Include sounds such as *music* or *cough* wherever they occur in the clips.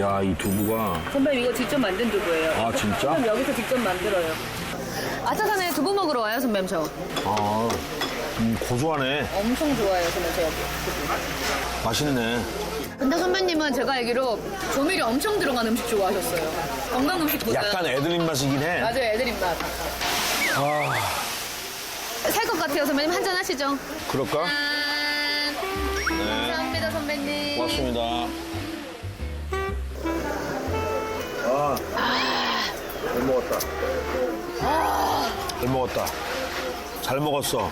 야, 이 두부가. 선배님 이거 직접 만든 두부예요. 아, 진짜? 선배님 여기서 직접 만들어요. 아차산에 두부 먹으러 와요, 선배님 저. 아, 음, 고소하네. 엄청 좋아해요, 선배님 저 여기. 맛있네. 근데 선배님은 제가 알기로 조미료 엄청 들어간 음식 좋아하셨어요. 건강 음식보다. 약간 애들 입맛이긴 해. 맞아요, 애들 입맛. 아, 살 것 같아요, 선배님. 한잔 하시죠. 그럴까? 짠. 네. 감사합니다, 선배님. 고맙습니다. 잘 먹었다. 잘 먹었어.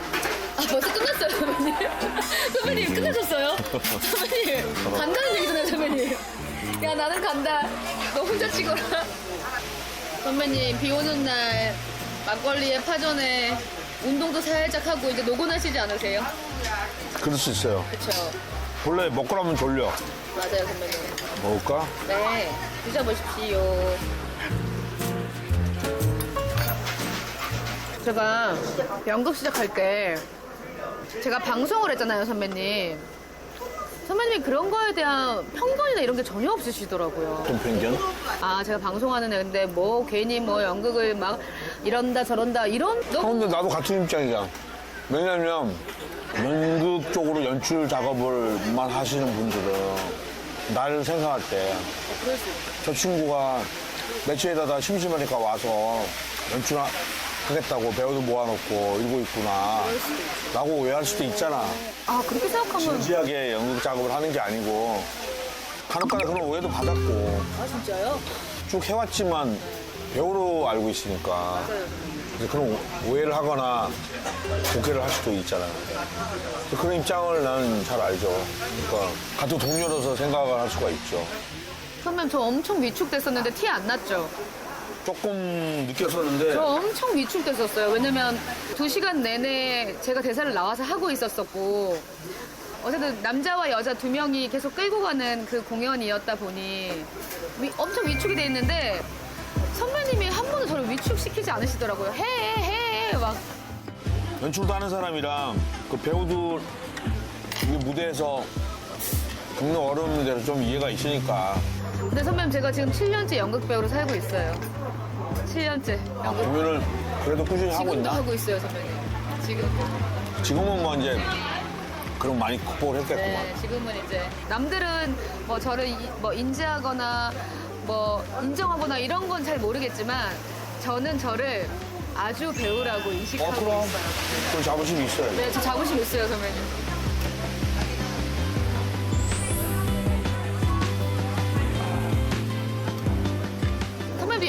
아, 벌써 끝났어요, 선배님. *laughs* 선배님, 끝나셨어요? 선배님, 간다는 얘기잖아요, 선배님. 야, 나는 간다. 너 혼자 찍어라. 선배님, 비 오는 날, 막걸리에 파전에 운동도 살짝 하고 이제 노곤하시지 않으세요? 그럴 수 있어요. 그쵸. 원래 먹고 나면 졸려. 맞아요, 선배님. 먹을까? 네, 드셔보십시오. 제가 연극 시작할 때 제가 방송을 했잖아요, 선배님. 선배님이 그런 거에 대한 편견이나 이런 게 전혀 없으시더라고요. 좀 편견? 아, 제가 방송하는 애인데 뭐 괜히 뭐 연극을 막 이런다 저런다 이런 근데 나도 같은 입장이야. 왜냐면 연극 쪽으로 연출 작업을만 하시는 분들은 나를 생각할 때. 저 친구가 매체에다가 심심하니까 와서 연출 하겠다고 배우들 모아놓고 이러고 있구나 라고 오해할 수도 있잖아 아, 그렇게 생각하면 진지하게 연극 작업을 하는 게 아니고 간혹가다 그런 오해도 받았고 아, 진짜요? 쭉 해왔지만 배우로 알고 있으니까 그래서 그런 오- 오해를 하거나 독해를 할 수도 있잖아요. 그런 입장을 나는 잘 알죠. 그러니까 같은 동료로서 생각을 할 수가 있죠. 선배님 저 엄청 위축됐었는데 티 안 났죠? 조금 느꼈었는데 저 엄청 위축됐었어요. 왜냐면 두 시간 내내 제가 대사를 나와서 하고 있었었고, 어쨌든 남자와 여자 두 명이 계속 끌고 가는 그 공연이었다 보니 위- 엄청 위축이 돼 있는데 선배님이 한 번도 저를 위축시키지 않으시더라고요. 해, 해, 막. 연출도 하는 사람이랑 그 배우도 이 무대에서 겪는 어려움에 대해서 좀 이해가 있으니까 근데 선배님 제가 지금 7년째 연극 배우로 살고 있어요. 7년째. 아, 공연을 그래도 꾸준히 하고 지금도 있나? 하고 있어요, 선배님. 지금. 지금은 뭐 이제 그런 많이 극복을 했겠구만. 네, 지금은 이제 남들은 뭐 저를 이- 뭐 인지하거나 뭐 인정하거나 이런 건 잘 모르겠지만 저는 저를 아주 배우라고 어, 인식하고 그럼. 있어요. 그런 자부심이 있어요. 네, 저 자부심 있어요, 선배님.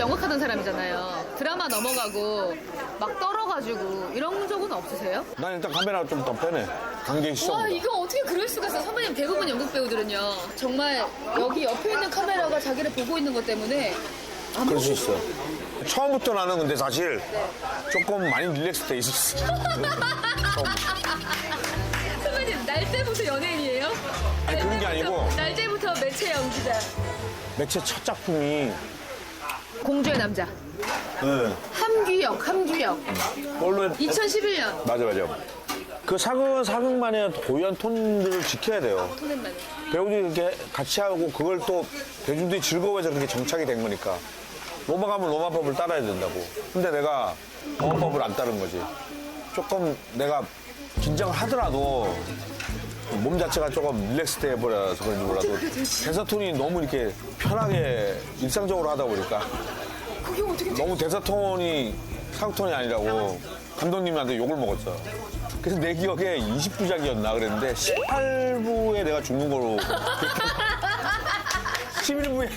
연극하던 사람이잖아요. 드라마 넘어가고 막 떨어가지고 이런 적은 없으세요? 난 일단 카메라가 좀더 편해. 관객 시선. 와 이거 어떻게 그럴 수가 있어 선배님 대부분 연극 배우들은요 정말 여기 옆에 있는 카메라가 자기를 보고 있는 것 때문에 안 그럴 수 있어. 처음부터 나는 근데 사실 네. 조금 많이 릴렉스 돼 있었어. *laughs* 선배님 날 때부터 연예인이에요? 아니, 그런 게 아니고. 날 때부터 매체 연기자 매체 첫 작품이 공주의 남자 네. 함규영 함규영 원래 2011년 맞아 맞아. 그 사극사극만의 고유한 톤들을 지켜야 돼요. 토넷만 배우들이 이렇게 같이 하고 그걸 또 대중들이 즐거워해서 그렇게 정착이 된 거니까. 로마 가면 로마법을 따라야 된다고. 근데 내가 로마법을 안 따른 거지. 조금 내가 긴장을 하더라도 몸 자체가 조금 릴렉스 돼 버려서 그런지 몰라도 *laughs* 대사 톤이 너무 이렇게 편하게 일상적으로 하다 보니까 그게 어떻게 너무 대사 톤이 사극 톤이 아니라고 감독님한테 욕을 먹었어. 그래서 내 기억에 20부작이었나 그랬는데 18부에 내가 죽는 거로 11부에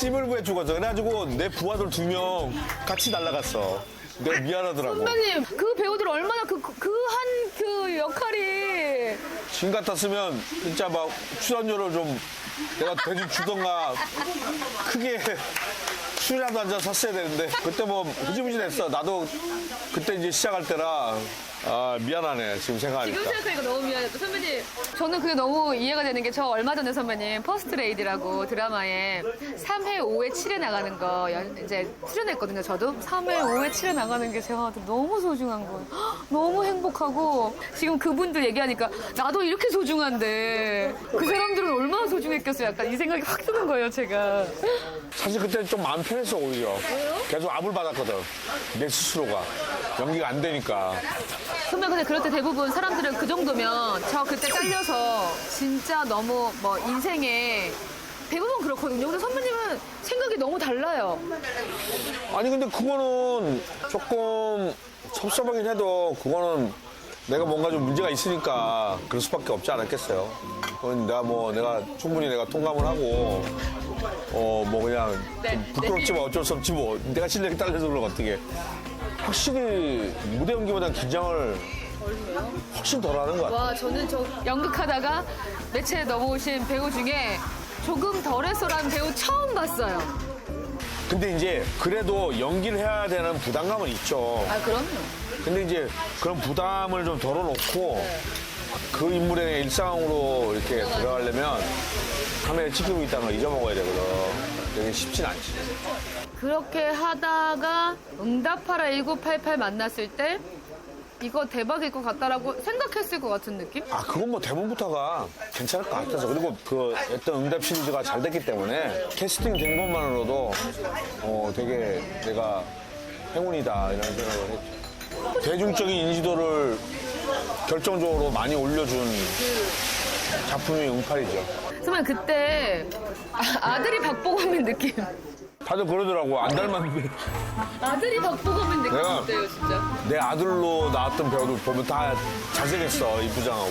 11부에 죽었어. 그래가지고 내 부하들 두 명 같이 날라갔어. 내가 미안하더라고. 선배님 그 배우들 얼마나 그 그 한 그 역할이 지금 같았으면 진짜 막 출연료를 좀 내가 대주 주던가 크게 술이라도 한 잔 샀어야 되는데 그때 뭐 흐지부지 됐어. 나도 그때 이제 시작할 때라 아, 미안하네. 지금 지금 생각하니까. 생각하니까 너무 미안했다. 선배님, 저는 그게 너무 이해가 되는 게 저 얼마 전에 선배님 퍼스트 레이디라고 드라마에 3회, 5회, 7회 나가는 거 연- 이제 출연했거든요. 저도 3회, 5회, 7회 나가는 게 제가 너무 소중한 거예요. 헉, 너무 행복하고 지금 그분들 얘기하니까 나도 이렇게 소중한데 그 사람들은 얼마나 소중했겠어요. 약간 이 생각이 확 드는 거예요, 제가. 사실 그때 좀 마음 편했 어, 오히려. 계속 압을 받았거든. 내 스스로가. 연기가 안 되니까. 선배 근데 그럴 때 대부분 사람들은 그 정도면 저 그때 잘려서 진짜 너무 뭐 인생에 대부분 그렇거든요. 근데 선배님은 생각이 너무 달라요. 아니, 근데 그거는 조금 섭섭하긴 해도 그거는 내가 뭔가 좀 문제가 있으니까 그럴 수밖에 없지 않았겠어요. 그건 내가 뭐, 내가 충분히 내가 통감을 하고, 어, 뭐 그냥 네, 좀 부끄럽지만 어쩔 수 없지 뭐. 내가 실력이 딸려서 그런 거 어떻게. 확실히 무대 연기보다 긴장을 훨씬 덜 하는 것 같아. 와 저는 저 연극하다가 매체에 넘어오신 배우 중에 조금 덜해서라는 배우 처음 봤어요. 근데 이제 그래도 연기를 해야 되는 부담감은 있죠. 아 그럼요. 근데 이제 그런 부담을 좀 덜어놓고 그 인물의 일상으로 이렇게 들어가려면 카메라에 찍히고 있다는 걸 잊어먹어야 되거든. 되게 쉽진 않지. 그렇게 하다가 응답하라 1988 만났을 때 이거 대박일 것 같다라고 생각했을 것 같은 느낌? 아, 그건 뭐 대본부터가 괜찮을 것 같아서. 그리고 그 어떤 응답 시리즈가 잘 됐기 때문에 캐스팅 된 것만으로도 어, 되게 내가 행운이다 이런 생각을 했죠. 대중적인 인지도를 결정적으로 많이 올려준 작품이 응팔이죠. 선배님 그때 아, 아들이 박보검인 느낌. 다들 그러더라고. 안 닮았는데. 아들이 박보검인 느낌 내가- 어때요 진짜? 내 아들로 나왔던 배우들 보면 다 잘생겼어, 이부장하고.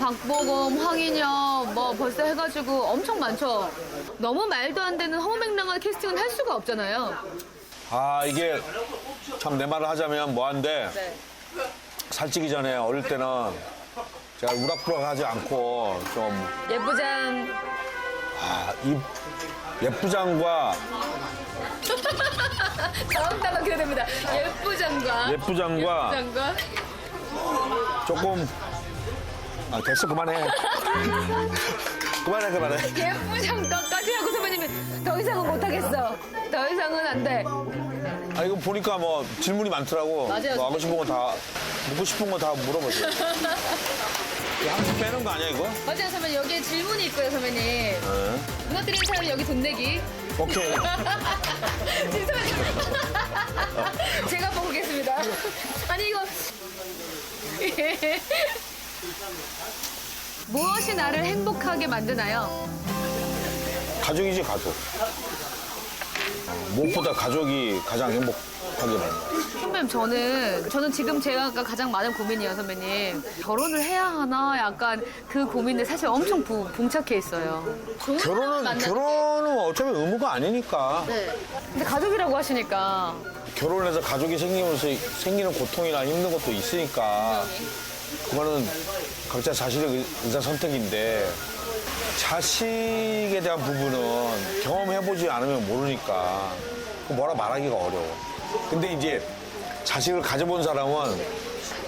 박보검, 황인영 뭐 벌써 해가지고 엄청 많죠. 너무 말도 안 되는 허무맹랑한 캐스팅은 할 수가 없잖아요. 아, 이게 참 내 말을 하자면 뭐한데 네. 살찌기 전에 어릴 때는 제가 우락부락 하지 않고 좀, 예부장 아, 이 예부장과 *laughs* 다음 단어 그려야 됩니다. 예부장과 예부장과 예부장과 조금, 아, 됐어, 그만해. *laughs* 그만해, 그만해. 예부장 것까지 하고 선배님이 더 이상은 못하겠어. 더 이상은 안 돼. 아, 이거 보니까 뭐 질문이 많더라고. 맞아요. 뭐 하고 싶은 거 다, 묻고 싶은 거 다 물어보세요. *laughs* 이거 한번 빼는 거 아니야, 이거? 맞아요 선배님 여기에 질문이 있고요 선배님. 네. 무너뜨린 사람 여기 돈 내기. 오케이. *laughs* 죄송해요. 제가 보겠습니다. 아니 이거 *laughs* 무엇이 나를 행복하게 만드나요? 가족이지, 가족. 무엇보다 가족이 가장 행복하게 만든다. 선배님 저는 저는 지금 제가 가장 많은 고민이에요 선배님 결혼을 해야 하나 약간 그 고민에 사실 엄청 부, 봉착해 있어요. 좋은 사람 결혼은, 결혼은 어차피 의무가 아니니까. 네. 근데 가족이라고 하시니까 결혼해서 가족이 생기면서 생기는 고통이나 힘든 것도 있으니까. 그거는 각자 자신의 의- 의사 선택인데 자식에 대한 부분은 경험해보지 않으면 모르니까 뭐라 말하기가 어려워. 근데 이제 자식을 가져본 사람은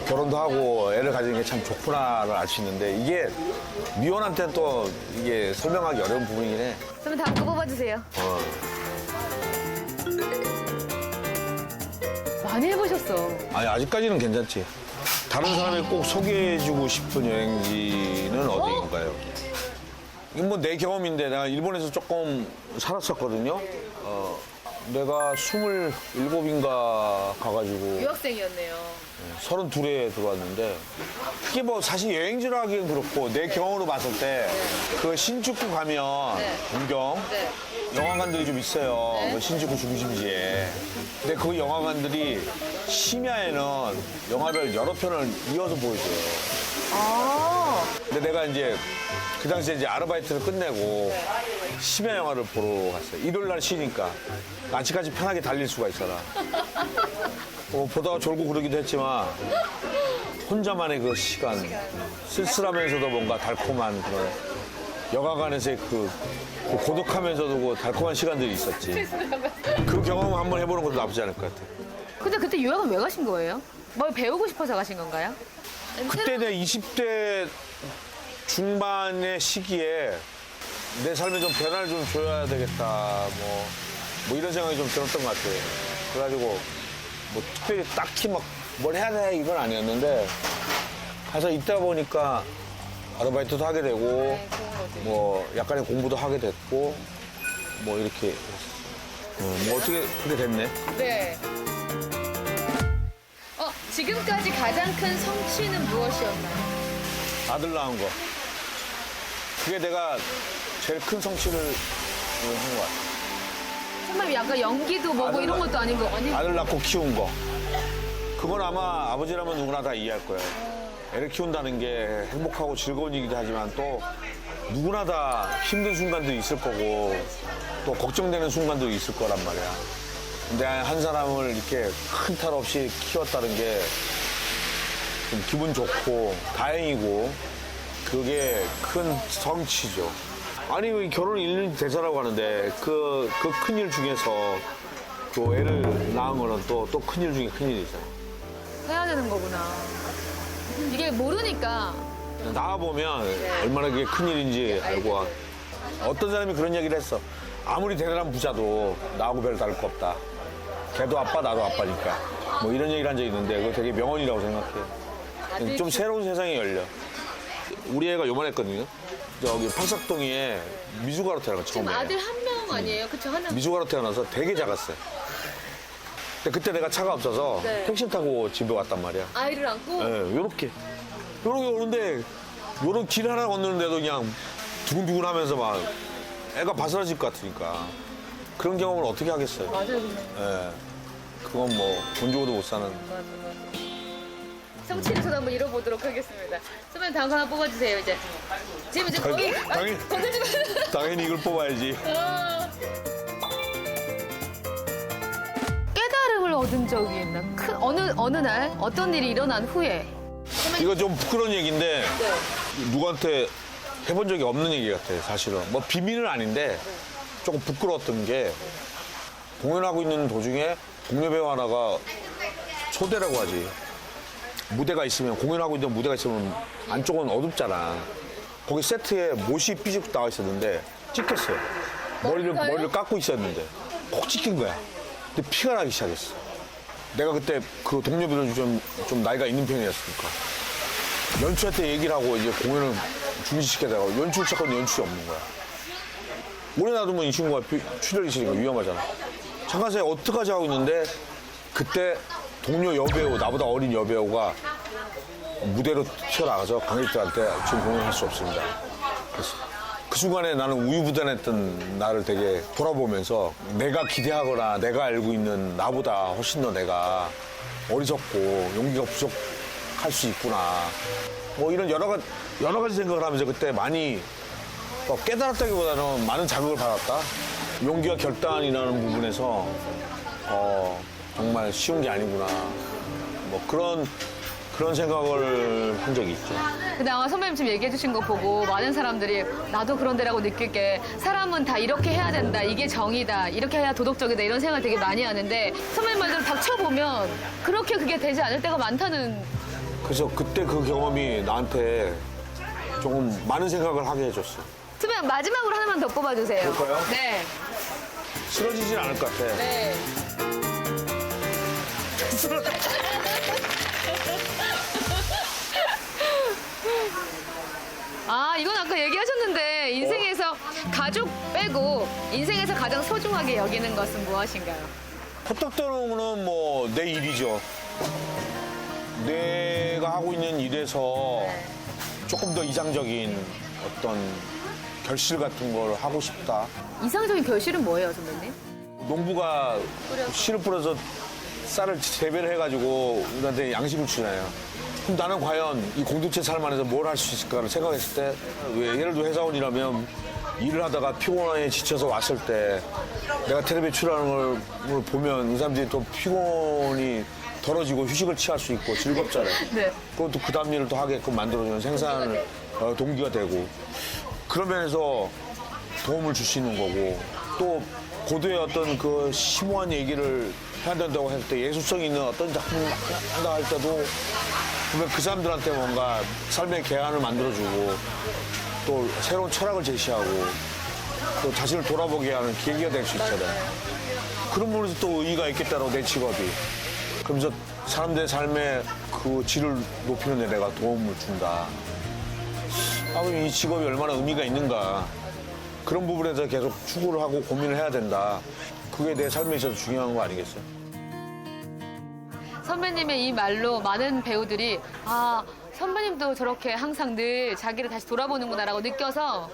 결혼도 하고 애를 가지는 게 참 좋구나를 알 수 있는데 이게 미혼한테는 또 이게 설명하기 어려운 부분이긴 해. 선배님 다음 거 뽑아주세요. 어. 많이 해보셨어. 아니 아직까지는 괜찮지. 다른 사람이 꼭 소개해주고 싶은 여행지는 어디인가요? 이건 뭐 내 경험인데 내가 일본에서 조금 살았었거든요. 어, 내가 27인가 가가지고 유학생이었네요. 32에 들어왔는데 이게 뭐 사실 여행지로 하기엔 그렇고 내 경험으로 봤을 때 그 신주쿠 가면 네. 문경 네. 영화관들이 좀 있어요. 네. 그 신주쿠 중심지에. 근데 그 영화관들이 심야에는 영화를 여러 편을 이어서 보여줘요. 아, 근데 내가 이제 그 당시에 이제 아르바이트를 끝내고 심야 영화를 보러 갔어요. 일요일 날 쉬니까 아직까지 편하게 달릴 수가 있어라. 어, 보다가 졸고 그러기도 했지만 혼자만의 그 시간 쓸쓸하면서도 뭔가 달콤한 그런 영화관에서의 그, 그 고독하면서도 그 달콤한 시간들이 있었지. 그 경험 한번 해보는 것도 나쁘지 않을 것 같아. 근데 그때 유학은 왜 가신 거예요? 뭘 배우고 싶어서 가신 건가요? 그때 내 20대 중반의 시기에 내 삶에 좀 변화를 좀 줘야 되겠다. 뭐, 뭐 이런 생각이 좀 들었던 것 같아요. 그래가지고 뭐 특별히 딱히 막 뭘 해야 돼 이건 아니었는데 가서 있다 보니까 아르바이트도 하게 되고 네. 뭐 약간의 공부도 하게 됐고 뭐 이렇게 어, 뭐 어떻게 그렇게 됐네. 네. 어, 지금까지 가장 큰 성취는 무엇이었나요? 아들 낳은 거. 그게 내가 제일 큰 성취를 한 것 같아. 선배님 약간 연기도 뭐고 아들 이런 낳- 것도 아니고 아니 아들 낳고 키운 거. 그건 아마 아버지라면 누구나 다 이해할 거예요. 애를 키운다는 게 행복하고 즐거운 일이기도 하지만 또 누구나 다 힘든 순간도 있을 거고 또 걱정되는 순간도 있을 거란 말이야. 근데 한 사람을 이렇게 큰 탈 없이 키웠다는 게 좀 기분 좋고 다행이고 그게 큰 성취죠. 아니 왜 결혼 1년 되서라고 하는데 그 그 큰일 중에서 또 애를 낳은 거는 또 또 큰일 중에 큰 일이잖아. 해야 되는 거구나. 이게 모르니까 나와 보면 얼마나 그게 큰 일인지 알고 와. 어떤 사람이 그런 얘기를 했어. 아무리 대단한 부자도 나하고 별 다를 거 없다. 걔도 아빠 나도 아빠니까. 뭐 이런 얘기를 한 적이 있는데 그거 되게 명언이라고 생각해. 좀 새로운 세상이 열려. 우리 애가 요만했거든요. 저기 팔삭동에 미주가로 태어나 지금 처음에. 아들 한 명 아니에요? 그쵸 하나. 미주가로 태어나서 되게 작았어요. 근데 그때 내가 차가 없어서 네. 택시 타고 집에 왔단 말이야. 아이를 안고 예, 요렇게. 요렇게 오는데, 요런 길 하나 건너는데도 그냥 두근두근 하면서 막 애가 바스라질 것 같으니까. 그런 경험을 어떻게 하겠어요? 맞아요. 예. 그건 뭐, 돈 주고도 못 사는. 성취를 저도 한번 잃어보도록 하겠습니다. 선배님 다음 거 하나 뽑아주세요 이제. 지금 이제 거기 당연히- 아, 당연히- 건들지 마. 당연히 이걸 뽑아야지. 어. 깨달음을 얻은 적이 있나? 큰 어느 어느 날 어떤 일이 일어난 후에 이거 좀 부끄러운 얘기인데, 네. 누구한테 해본 적이 없는 얘기 같아요, 사실은. 뭐 비밀은 아닌데, 조금 부끄러웠던 게, 공연하고 있는 도중에 동료 배우 하나가 초대라고 하지. 무대가 있으면, 공연하고 있는 무대가 있으면 안쪽은 어둡잖아. 거기 세트에 못이 삐죽 나와 있었는데, 찍혔어요. 머리를? 머리를 깎고 있었는데, 콕 찍힌 거야. 근데 피가 나기 시작했어. 내가 그때 그 동료들은 좀, 좀 나이가 있는 편이었으니까. 연출할 때 얘기를 하고 이제 공연을 중지시켜다가 연출 시작하면 연출이 없는 거야. 오래 놔두면 이 친구가 피- 출혈이 있으니까 위험하잖아. 잠깐 사이에 어떡하지 하고 있는데 그때 동료 여배우, 나보다 어린 여배우가 무대로 튀어나가서 관객들한테 지금 공연할 수 없습니다. 그래서 그 순간에 나는 우유부단했던 나를 되게 돌아보면서 내가 기대하거나 내가 알고 있는 나보다 훨씬 더 내가 어리석고 용기가 부족할 수 있구나. 뭐 이런 여러 가지, 여러 가지 생각을 하면서 그때 많이 뭐 깨달았다기보다는 많은 자극을 받았다. 용기와 결단이라는 부분에서 어, 정말 쉬운 게 아니구나. 뭐 그런 그런 생각을 한 적이 있죠. 근데 아마 선배님 지금 얘기해 주신 거 보고 많은 사람들이 나도 그런 데라고 느낄 게 사람은 다 이렇게 해야 된다. 이게 정이다. 이렇게 해야 도덕적이다. 이런 생각을 되게 많이 하는데 선배님 말대로 닥쳐보면 그렇게 그게 되지 않을 때가 많다는 그래서 그때 그 경험이 나한테 조금 많은 생각을 하게 해줬어. 선배님 마지막으로 하나만 더 뽑아주세요. 그럴까요? 네. 쓰러지진 않을 것 같아. 네. 아, 이건 아까 얘기하셨는데 인생에서 가족 빼고 인생에서 가장 소중하게 여기는 것은 무엇인가요? 호떡도는 뭐 내 일이죠. 내가 하고 있는 일에서 조금 더 이상적인 어떤 결실 같은 걸 하고 싶다. 이상적인 결실은 뭐예요, 선배님? 농부가 씨를 뿌려서 쌀을 재배를 해가지고 우리한테 양식을 주잖아요. 그럼 나는 과연 이 공동체 삶 안에서 뭘 할 수 있을까를 생각했을 때, 왜 예를 들어 회사원이라면 일을 하다가 피곤해 지쳐서 왔을 때 내가 텔레비에 출연하는 걸 보면 이 사람들이 또 피곤이 덜어지고 휴식을 취할 수 있고 즐겁잖아요. *laughs* 네. 또그 다음 일을 또 하게끔 만들어주는 생산을 어, 동기가 되고 그런 면에서 도움을 줄 수 있는 거고 또 고도의 어떤 그 심오한 얘기를 해야 된다고 했을 때 예술성 있는 어떤 작품을 한다 할 때도 그 사람들한테 뭔가 삶의 개안을 만들어주고 또 새로운 철학을 제시하고 또 자신을 돌아보게 하는 계기가 될 수 있잖아요. 그런 부분에서 또 의의가 있겠다고 내 직업이. 그러면서 사람들의 삶의 그 질을 높이는 데 내가 도움을 준다. 아, 그럼 이 직업이 얼마나 의미가 있는가. 그런 부분에 대해서 계속 추구를 하고 고민을 해야 된다. 그게 내 삶에 있어서 중요한 거 아니겠어요? 선배님의 이 말로 많은 배우들이 아 선배님도 저렇게 항상 늘 자기를 다시 돌아보는구나라고 느껴서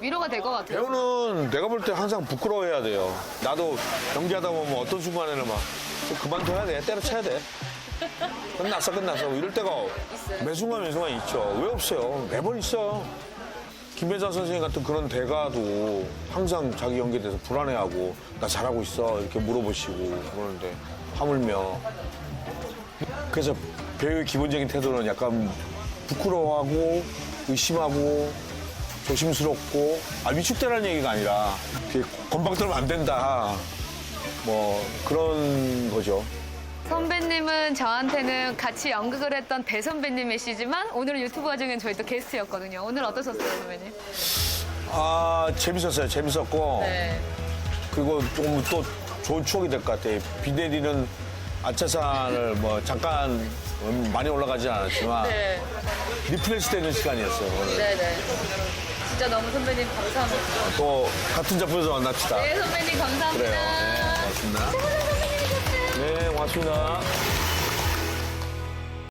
위로가 될 것 같아요. 배우는 내가 볼 때 항상 부끄러워해야 돼요. 나도 연기하다 보면 어떤 순간에는 막 그만둬야 돼, 때려쳐야 돼. 끝났어, 끝났어. 이럴 때가 매 순간 매 순간 있죠. 왜 없어요? 매번 있어요. 김배자 선생님 같은 그런 대가도 항상 자기 연기에 대해서 불안해하고 나 잘하고 있어. 이렇게 물어보시고 그러는데 하물며. 그래서 배우의 기본적인 태도는 약간 부끄러워하고 의심하고 조심스럽고 아 위축되라는 얘기가 아니라 건방 떨면 안 된다. 뭐 그런 거죠. 선배님은 저한테는 같이 연극을 했던 대선배님이시지만 오늘은 유튜브 과정엔 저희 또 게스트였거든요. 오늘 어떠셨어요, 선배님? 아 재밌었어요. 재밌었고 네. 그리고 조금 또 좋은 추억이 될 것 같아요. 비 내리는 아차산을 뭐 잠깐 음, 많이 올라가지 않았지만 네. 리프레시 되는 시간이었어요. 오늘. 네 네. 진짜 너무 선배님 감사합니다. 또 같은 작품에서 만납시다. 네, 선배님 감사합니다. 그래요. 네, 고맙습니다. 네, 고맙습니다.